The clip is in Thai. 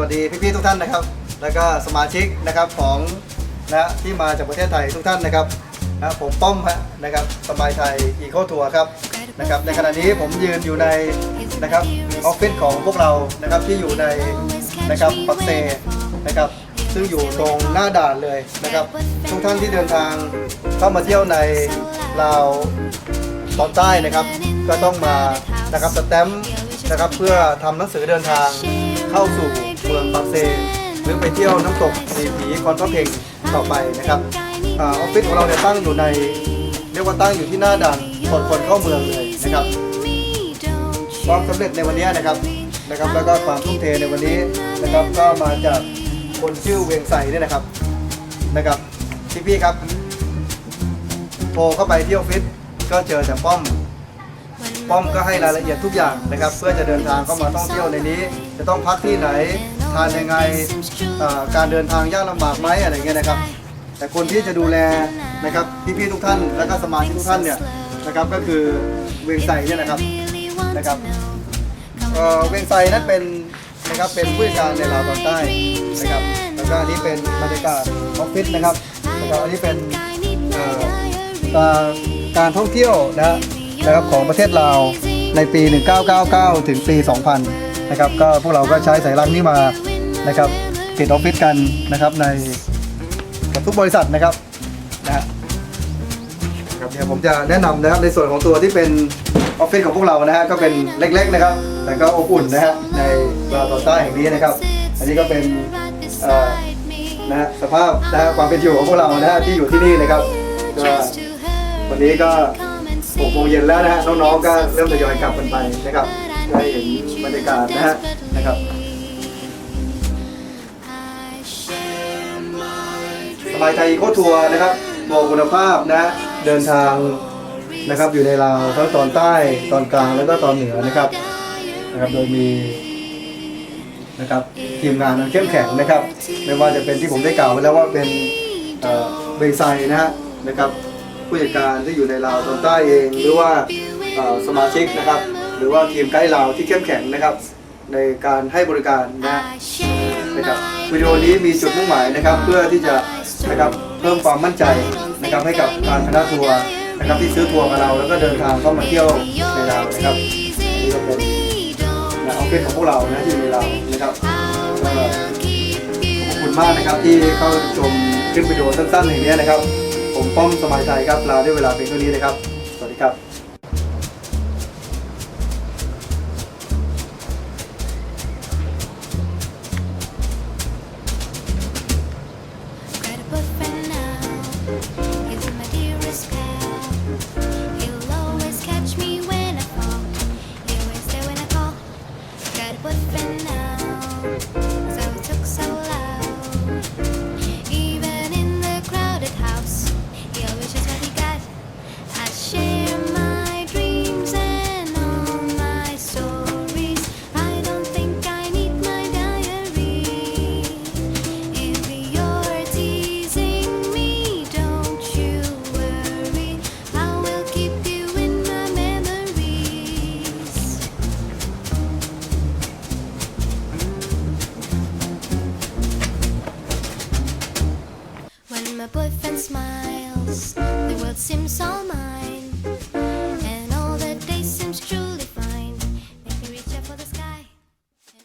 วัสดีพี่ๆทุกท่านนะครับ แล้วก็สมาชิกนะครับของนะที่มาจากประเทศไทยทุกท่านนะครับนะผมป้อมฮะนะครับสบายไทยอีโคทัวร์ครับนะครับในขณะนี้ผมยืนอยู่ในนะครับออฟฟิศของพวกเรานะครับที่อยู่ในนะครับปักเซนะครับซึ่งอยู่ตรงหน้าด่านเลยนะครับ ทุกท่านที่เดินทางเข้ามาเที่ยวในลาวตอนใต้นะครับ ก็ต้องมานะครับสแตมป์นะครับเพื่อทำหนังสือเดินทางเข้าสู่ เมืองปักเซ หรือไปเที่ยวน้ำตกสีผีคอนพระเพงต่อไปนะครับออฟฟิศของเราเนี่ยตั้งอยู่ใน เรียกว่าตั้งอยู่ที่หน้าด่านตรวจคนเข้าเมืองเลยนะครับ ความสำเร็จในวันนี้นะครับนะครับ แล้วก็ความทุ่มเทในวันนี้นะครับ ก็มาจากคนชื่อเวียงใสเนี่ยนะครับนะครับพี่ๆครับโทรเข้าไปที่ออฟฟิศก็เจอแต่ป้อมป้อมก็ให้รายละเอียดทุกอย่างนะครับ เพื่อจะเดินทางเข้ามาท่องเที่ยวในนี้ จะต้องพักที่ไหน ทานยังไงการเดินทางยากลำบากไหมอะไรเงี้ยนะครับ แต่คนที่จะดูแลนะครับพี่ๆทุกท่านและก็สมาชิกทุกท่านเนี่ยนะครับก็คือเวงไซเนี่ยนะครับนะครับเวงไซนั้นเป็นนะครับเป็นผู้จัดการในลาวตอนใต้นะครับแล้วก็อันนี้เป็นบรรยากาศออฟฟิศนะครับนะครับอันนี้เป็นการท่องเที่ยวนะนะครับของประเทศลาวในปี 1999 ถึงปี 2000 นะครับก็พวกเราก็ใช้สายลังนี้มานะครับเกตออฟฟิศกันนะครับในกับทุกบริษัทนะครับนะฮะครับเดี๋ยวผมจะแนะนำนะครับในส่วนของตัวที่เป็นออฟฟิศของพวกเรานะฮะก็เป็นเล็กๆนะครับ แต่ก็อบอุ่นนะฮะในลาตอนใต้แห่งนี้นะครับ อันนี้ก็เป็นนะฮะสภาพนะฮะความเป็นอยู่ของพวกเรานะฮะที่อยู่ที่นี่นะครับก็วันนี้ก็6โมงเย็นแล้วนะฮะน้องๆก็เริ่มทยอยกลับกันไปนะครับ ได้เห็นบรรยากาศนะฮะนะครับสบายใจโคตรทัวร์นะครับบอกคุณภาพนะเดินทางนะครับอยู่ในลาวทั้งตอนใต้ตอนกลางแล้วก็ตอนเหนือนะครับนะครับโดยมีนะครับทีมงานอันเข้มแข็งนะครับ ไม่ว่าจะเป็นที่ผมได้กล่าวไปแล้วว่าเป็นเอ่อเบงไซนะฮะนะครับผู้จัดการที่อยู่ในลาวตอนใต้เองหรือว่าสมาชิกนะครับ หรือว่าทีมไกด์ลาที่เข้มแข็งนะครับ ในการให้บริการนะนะครับวิดีโอนี้มีจุดมุ่งหมายนะครับ เพื่อที่จะนะครับเพิ่มความมั่นใจนะครับให้กับทางคณะทัวร์นะครับที่ซื้อทัวร์กับเราแล้วก็เดินทางเข้ามาเที่ยวในลาวนะครับนี่ก็เป็นนะออฟฟิศของพวกเรานะที่ในลาวนะครับก็ขอบคุณมากนะครับที่เข้าชมคลิปวิดีโอสั้นๆอย่างนี้นะครับ ผมป้อมสมัยใจครับลาด้วยเวลาเพียงเท่านี้นะครับ สวัสดีครับ but for now.